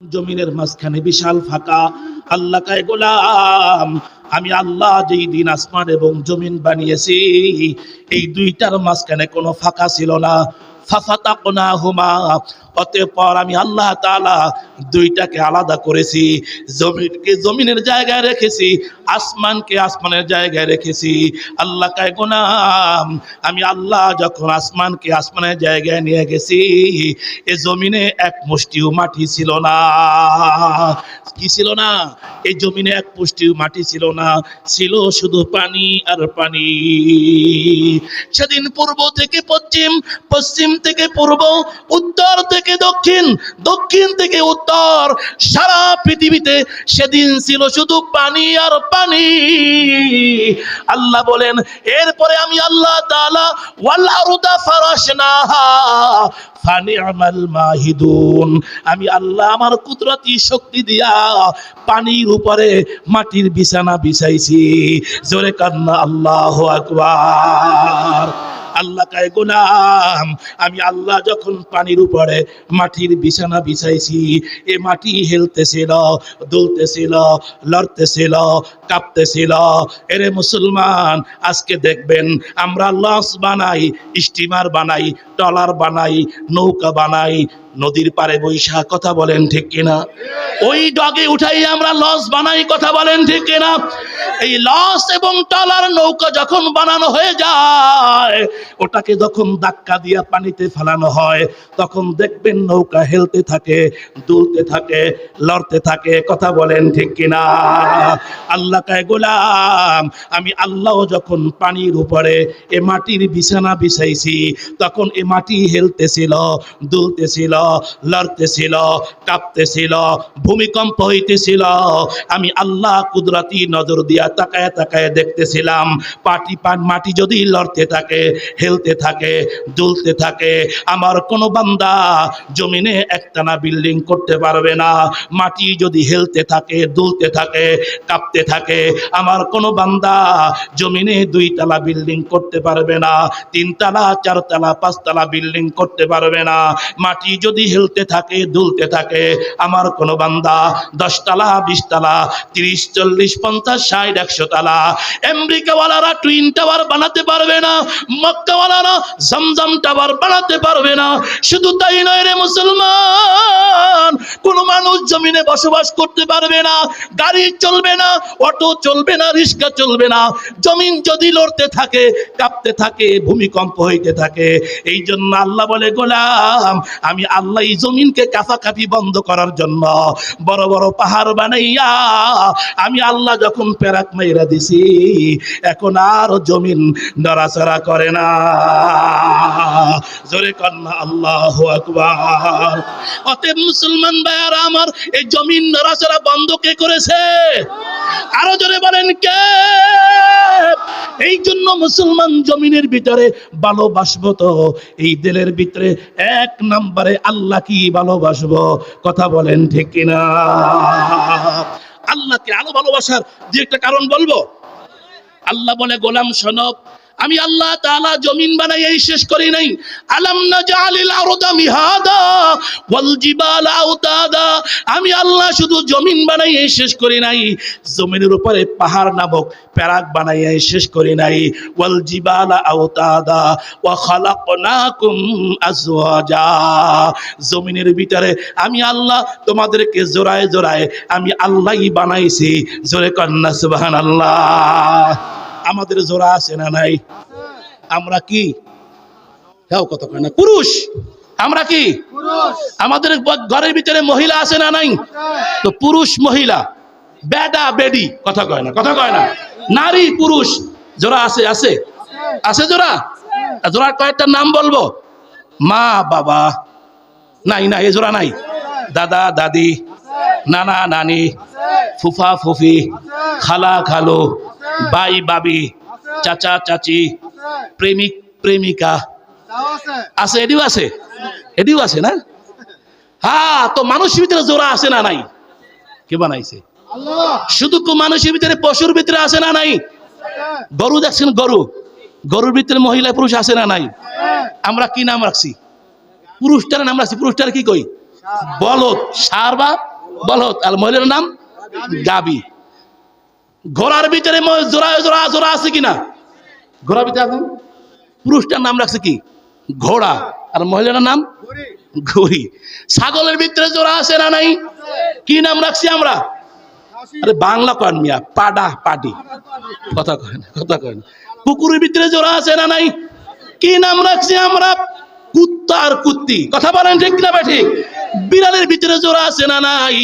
জমিনের মাঝখানে বিশাল ফাঁকা। আল্লাহ কায়, গোলাম, আমি আল্লাহ যেই দিন আসমান এবং জমিন বানিয়েছি, এই দুইটার মাঝখানে কোনো ফাঁকা ছিল না। ফাফাতাকনা হুমা অতঃপর আমি আল্লাহ তাআলা দুইটাকে আলাদা করেছি। জমিনকে জমিনের জায়গায় রেখেছি, আসমানকে আসমানের জায়গায় রেখেছি। আল্লাহ কায়, গোলাম, আমি আল্লাহ যখন আসমানকে আসমানের জায়গায় নিয়ে গেছি, এ জমিনে এক মুষ্টিও মাটি ছিল না। কি ছিল না? এই জমিনে এক পুষ্টিও মাটি ছিল না, ছিল শুধু পানি আর পানি। সেদিন পূর্ব থেকে পশ্চিম পশ্চিম থেকে পূর্ব, উত্তর থেকে দক্ষিণ দক্ষিণ থেকে উত্তর। সারা পৃথিবীতে সেদিন ছিল শুধু পানি আর পানি। আল্লাহ বলেন, এরপরে আমি আল্লাহ আমি আল্লাহ আমার কুদরতি শক্তি দিয়া পানির উপরে মাটির বিছানা বিছাইছি। জোরে কান্না, আল্লাহু আল্লাহ কায় গোলাম। আমি আল্লাহ যখন পানির উপরে মাটির বিছানা বিছাইছি, এ মাটি হেলতেছিল, দুলতেছিল, লড়তেছিল, কাঁপতেছিল। এরে মুসলমান, আজকে দেখবেন আমরা লস বানাই, স্টিমার বানাই টলার বানাই, নৌকা বানাই, নদীর পারে বৈশা কথা বলেন ঠিক কিনা? ওই ডগে উঠাই আমরা লস বানাই কথা বলেন ঠিক কিনা? এই লস এবং টলার নৌকা যখন বানানো হয়ে যায় ওটাকে যখন ধাক্কা দিয়া পানিতে ফেলানো হয়, তখন দেখবেন নৌকা হেলতে থাকে, দুলতে থাকে, লড়তে থাকে। কথা বলেন ঠিক কিনা? আল্লাহ কায়, গোলাম, আমি আল্লাহ যখন পানির উপরে এ মাটির বিছানা বিছাইছি, তখন এ মাটি হেলতেছিল, দুলতেছিল, লড়তেছিল, কাঁপতেছিল, ভূমিকম্প হইতেছিল। আমি আল্লাহ কুদরতি নজর দিয়া তাকায় তাকায় দেখতেছিলাম, পাটি পান মাটি যদি লড়তে থাকে হেলতে থাকে দুলতে থাকে। আমার কোনো বান্দা জমিনে একটানা বিল্ডিং করতে পারবে না। মাটি যদি হেলতে থাকে, দুলতে থাকে, কাঁপতে থাকে, আমার কোনো বান্দা জমিনে দুই তালা বিল্ডিং করতে পারবে না, তিনতলা, চারতলা, পাঁচতলা বিল্ডিং করতে পারবে না। মাটি যদি হেলতে থাকে, দুলতে থাকে, আমার কোনো বান্দা দশতলা, বিশতলা, তিরিশ, চল্লিশ, পঞ্চাশ, ষাট একশো তালা আমেরিকাওয়ালারা টুইন টাওয়ার বানাতে পারবে না মক্কাওয়ালারা জমজম টাওয়ার পারবে না। শুধু তাই নয় রে মুসলমান, কোন মানুষ জমিনে বসবাস করতে পারবে না, গাড়ি চলবে না, অটো চলবে না, রিক্সা চলবে না। জমিন যদি লড়তে থাকে, কাঁপতে থাকে, ভূমিকম্প হইতে থাকে, এই জন্য আল্লাহ বলে, গোলাম, আমি আল্লাহ এই জমিনকে কাফাকাফি বন্ধ করার জন্য বড় বড় পাহাড় বানাইয়া, আমি আল্লাহ যখন প্যারাক মাইরা দিছি, এখন আর জমিন নড়াচড়া করে না। জোরে আল্লাহ আকবার। অতএব মুসলমান ভাইয়ারা আমার এই জমিন নড়াচড়া বন্ধ কে করেছে? আরও জোরে বলেন কে? এই জন্য মুসলমান জমিনের ভিতরে ভালোবাসবো তো, এই দিলের ভিতরে এক নম্বরে আল্লাহ কি ভালোবাসবো? কথা বলেন ঠিক কিনা? আল্লাহকে আরও ভালোবাসার যে একটা কারণ বলব? আল্লাহ বলে, গোলাম সনব আমি আল্লাহ তাআলা জমিন বানাইয়াই শেষ করি নাই। আলাম নাজালিল আরদা মিহাদা ওয়াল আওতাদা আমি আল্লাহ শুধু জমিন বানাই এই শেষ করি নাই, জমিনের উপরে পাহাড় নামক প্যারাক বানাইয়াই শেষ করি নাই। ওয়াল জিবালা আওতাদা ওয়া খালাকনাকুম আজওয়াজা। জমিনের ভিতরে আমি আল্লাহ তোমাদেরকে জোড়ায় জোড়ায় আমি আল্লাহই বানাইছি। জোরে কন্যা সুবহানাল্লাহ। আমাদের জোড়া আছে না নাই? আমরা কি? হ্যাঁ কত কয় না। পুরুষ। আমরা কি? আমাদের ঘরের ভিতরে মহিলা আছে না নাই? তো পুরুষ মহিলা। বেডা বেডি কথা কয় না কথা কয় না। নারী পুরুষ। জোড়া আছে আছে? আছে জোড়া? জোড়ার কয়েকটা নাম বলব। মা বাবা। নাই না এ জোড়া নাই। দাদা দাদি। নানা নানি, ফুফা ফুফি, খালা খালো, বাই বাবি, চাচা চাচি, প্রেমিক প্রেমিকা। আছে এটিও আছে? এটিও আছে না? হ্যাঁ তো মানুষের ভিতরে জোড়া আছে না নাই? কে বানাইছে? শুধু মানুষের ভিতরে পশুর ভিতরে আছে না নাই? গরু দেখছেন গরু? গরুর ভিতরে মহিলা পুরুষ আছে না নাই? আমরা কি নাম রাখছি? পুরুষটার নাম রাখছি, পুরুষটার কি কই? বলদ, সার বা বলদ আর মহিলার নাম গাবি। ঘোড়ার ভিতরে জোড়া জোড়া জোড়া আছে কিনা? ঘোড়ার ভিতরে আছে? পুরুষটার নাম রাখছে কি? ঘোড়া। আর মহিলার নাম? ঘুড়ি। ছাগলের ভিতরে জোড়া আছে না নাই? কি নাম রাখছি আমরা? আরে বাংলা কন মিয়া, পাডা, পাডি। কথা কয় না, কথা কয় না। কুকুরের ভিতরে জোড়া আছে না নাই? কি নাম রাখছি আমরা? কুত্তা আর কুত্তি। কথা বলেন ঠিক না বা ঠিক? বিড়ালের ভিতরে জোড়া আছে না নাই?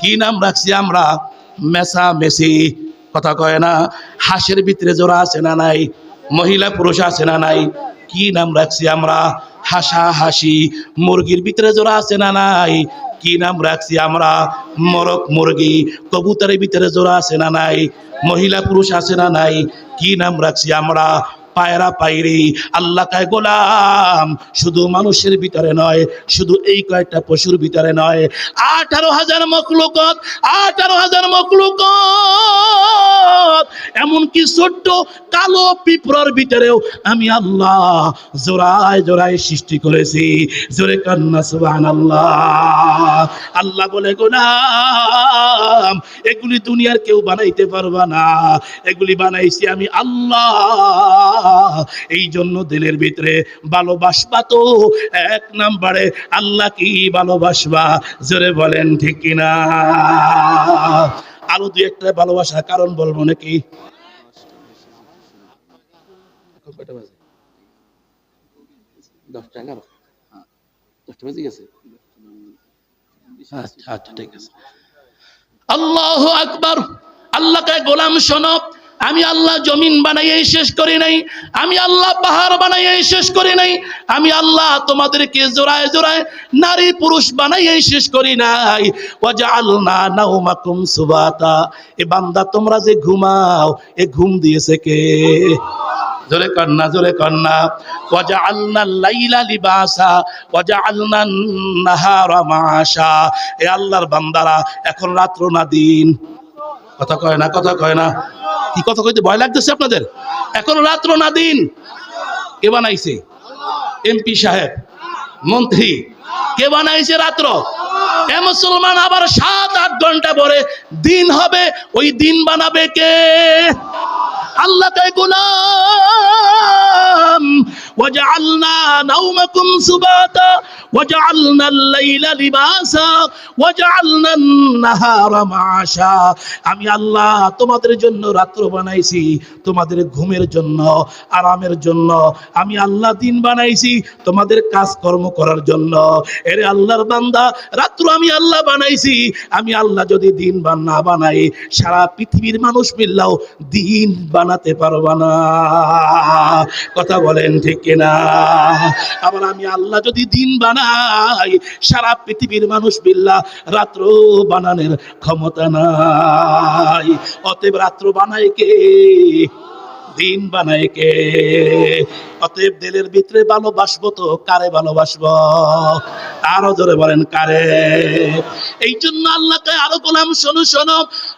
কি নাম রাখছি আমরা? মেসা মেসি। কথা কয় না, হাঁসের ভিতরে জোড়া আছে না নাই? মহিলা পুরুষ আছে না নাই? কি নাম রাখছি আমরা? হাসা হাসি। মুরগির ভিতরে জোড়া আছে না নাই? কি নাম রাখছি আমরা? মরক মুরগি। কবুতরের ভিতরে জোড়া আছে না নাই? মহিলা পুরুষ আছে না নাই? কি নাম রাখছি আমরা? পায়রা পায়রি। আল্লাহ কায়, গোলাম, শুধু মানুষের ভিতরে নয়, শুধু এই কয়েকটা পশুর ভিতরে নয়। আঠারো হাজার মকলুকত আঠারো হাজার মকলুকত এমনকি ছোট্ট কালো পিঁপড়ার ভিতরেও আমি আল্লাহ জোড়ায় জোড়ায় সৃষ্টি করেছি। জোরে কান্না সুবান আল্লাহ আল্লাহ বলে, গোলাম, এগুলি দুনিয়ার কেউ বানাইতে পারবা না। এগুলি বানাইছি আমি আল্লাহ। এই জন্য দিলের ভিতরে ভালোবাসবা তো এক নাম্বারে। আল্লাহ কি ভালোবাসবা? জোরে বলেন, ঠিক কিনা? আরও দুই একটা ভালোবাসার কারণ বলব নাকি? এখন কয়টা দশটা এগারো দশটা বেজে গেছে? আচ্ছা আচ্ছা ঠিক আছে। আল্লাহ আকবর। আল্লাহকে গোলাম শোনো। আমি আল্লাহ জমিন বানাইয়ে শেষ করি নাই, আমি আল্লাহ পাহাড় বানাইয়ে শেষ করি নাই, আমি আল্লাহ তোমাদেরকে জোড়ায় জোড়ায় নারী পুরুষ বানাইয়ে শেষ করি নাই। ওয়াজআলনা নাওমাকুম সুবাতা, এ বান্দা তোমরা যে ঘুমাও, এ ঘুম দিয়েছে কে? জোরে কন্যা জোরে কন্যা। ওয়াজআলনা লাইলা লিবাসা, ওয়াজআলনা নাহারা মাশা এ আল্লাহর বান্দারা, এখন রাত্র না দিন। কথা কয় না, কথা কয় না। কি কথা কইতে ভয় লাগতেছে আপনাদের? এখন রাত্র না দিন। কে বানাইছে? এমপি সাহেব, মন্ত্রী। কে বানাইছে রাত্র? এ মুসলমান আবার সাত, আট ঘণ্টা পরে দিন হবে। ওই দিন বানাবে কে? আল্লাহ তাই وجعلنا نومكم سباتا وجعلنا الليل لباسا وجعلنا النهار معاشا আমি আল্লাহ তোমাদের জন্য রাত্র বানাইছি তোমাদের ঘুমের জন্য আরামের জন্য আমি আল্লাহ দিন বানাইছি তোমাদের কাজকর্ম করার জন্য এরে আল্লাহর বান্দা রাত্র আমি আল্লাহ বানাইছি আমি আল্লাহ যদি দিন বান না বানাই সারা পৃথিবীর মানুষ মিললেও দিন বানাতে পারবা না কথা বলেন ঠিক আবার আমি আল্লাহ যদি দিন বানাই, সারা পৃথিবীর মানুষ বিল্লা রাত্র বানানোর ক্ষমতা নাই। অতএব রাত্র বানায় কে? দিন বানায় কে? অতএব ভিতরে ভালোবাসবো তো, কারে ভালোবাসবো আরও জোরে বলেন, কারে? এই জন্য আল্লাহকে আরও গোলাম শোনো শোনো।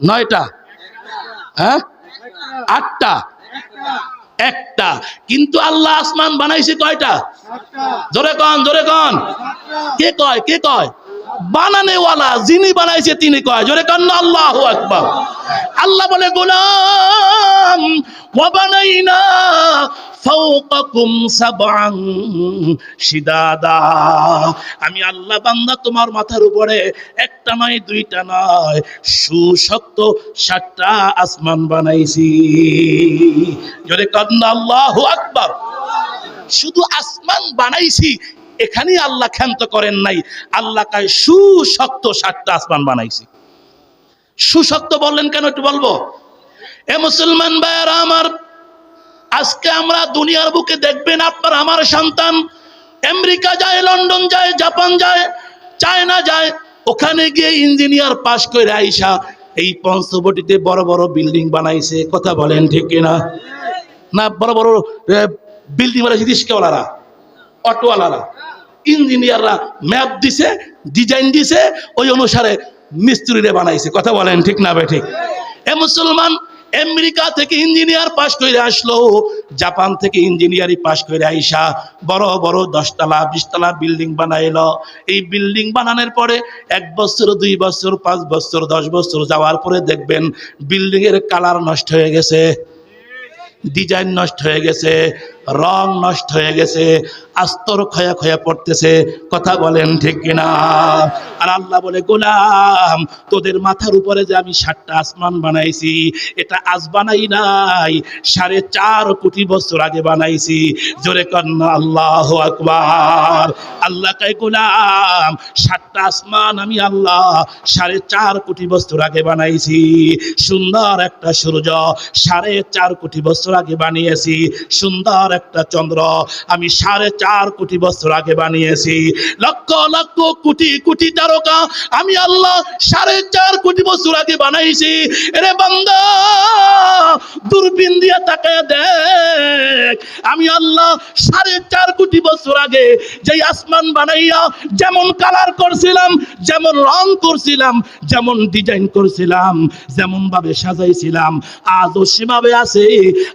নয়টা? হ্যাঁ? আটটা? একটা। কিন্তু আল্লাহ আসমান বানাইছে কয়টা? জোরে কন জোরে কন। কে কয় কে কয়? বানানেওয়ালা যিনি বানাইছে তিনি কয়? জোরে কন না আল্লাহ আকবার। আল্লাহ বলে, গোলাম, ওয়াবানাইনা ফাওকাকুম সাবআন আমি আল্লাহ বান্দা, তোমার মাথার উপরে একটা নয়, দুইটা নয়, সুশক্ত সাতটা আসমান বানাইছি। যদি কান্না, আল্লাহু আকবার। শুধু আসমান বানাইছি এখানেই আল্লাহ ক্ষান্ত করেন নাই। আল্লাহ কায়, সুশক্ত সাতটা আসমান বানাইছে। সুশক্ত বললেন কেন একটু বলব? এ মুসলমান ভাইয়ারা আমার, আজকে আমরা দুনিয়ার বুকে দেখবেন আপনার, আমার সন্তান আমেরিকা যায়, লন্ডন যায়, জাপান যায়, চায়না যায়, ওখানে গিয়ে ইঞ্জিনিয়ার পাশ করে আইসা এই পঞ্চবটিতে বড় বড় বিল্ডিং বানাইছে। কথা বলেন ঠিক কিনা? না, বড় বড় বিল্ডিং বানাইছে, রিস্কাওয়ালারা, অটোওয়ালারা। ইঞ্জিনিয়াররা ম্যাপ দিছে, ডিজাইন দিছে, ওই অনুসারে মিস্ত্রিরে বানাইছে। কথা বলেন ঠিক না বে ঠিক? এ মুসলমান, আমেরিকা থেকে ইঞ্জিনিয়ার পাশ করে আসলো, জাপান থেকে ইঞ্জিনিয়ারিং পাশ করে আইসা বড় বড় দশতলা, বিশতলা বিল্ডিং বানাইলো। এই বিল্ডিং বানানোর পরে এক বছর, দুই বছর, পাঁচ বছর, দশ বছর যাওয়ার পরে দেখবেন বিল্ডিং এর কালার নষ্ট হয়ে গেছে, ডিজাইন নষ্ট হয়ে গেছে রং নষ্ট হয়ে গেছে, আস্তর ক্ষয়া ক্ষয়া পড়তেছে, কথা বলেন ঠিক কিনা? আর আল্লাহ বলে, গোলাম, তোদের মাথার উপরে যে আমি সাতটা আসমান বানাইছি, এটা আজ বানাই নাই, সাড়ে চার কোটি বছর আগে বানাইছি। জোরে কন্যা আল্লাহ আকবার। আল্লাহ কাই গোলাম, সাতটা আসমান আমি আল্লাহ সাড়ে চার কোটি বছর আগে বানাইছি। সুন্দর একটা সূর্য সাড়ে চার কোটি বছর আগে বানিয়েছি। সুন্দর একটা চন্দ্র। আমি সাড়ে চার কোটি বছর আগে বানিয়েছি। লক্ষ লক্ষ কোটি কোটি তারকা আমি আল্লাহ সাড়ে চার কোটি বছর আগে বানাইছি। এরে বান্দা, দূরবীন দিয়ে তাকায় দেখ। আমি আল্লাহ সাড়ে চার কোটি বছর আগে যেই আসমান বানাইয়া যেমন কালার করছিলাম, যেমন রং করছিলাম, যেমন ডিজাইন করছিলাম, যেমন ভাবে সাজাইছিলাম, আজও সেভাবে আছে।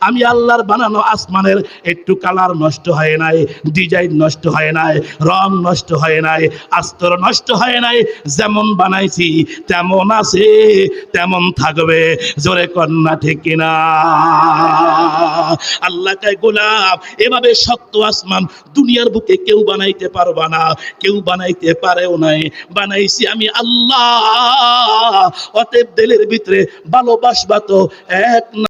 আমি আল্লাহর বানানো আসমানের একটু কালার নষ্ট হয় নাই ডিজাইন নষ্ট হয় নাই, রং নষ্ট হয় নাই, আস্তর নষ্ট হয় নাই, যেমন বানাইছি তেমন আছে, তেমন থাকবে, জোরে কন্যা ঠিক কিনা? আল্লাহ গোলাপ, এভাবে সত্য আসমান দুনিয়ার বুকে কেউ বানাইতে পারবা না, কেউ বানাইতে পারেও নাই। বানাইছি আমি আল্লাহ, অতএব দিলের ভিতরে ভালোবাসবা তো এক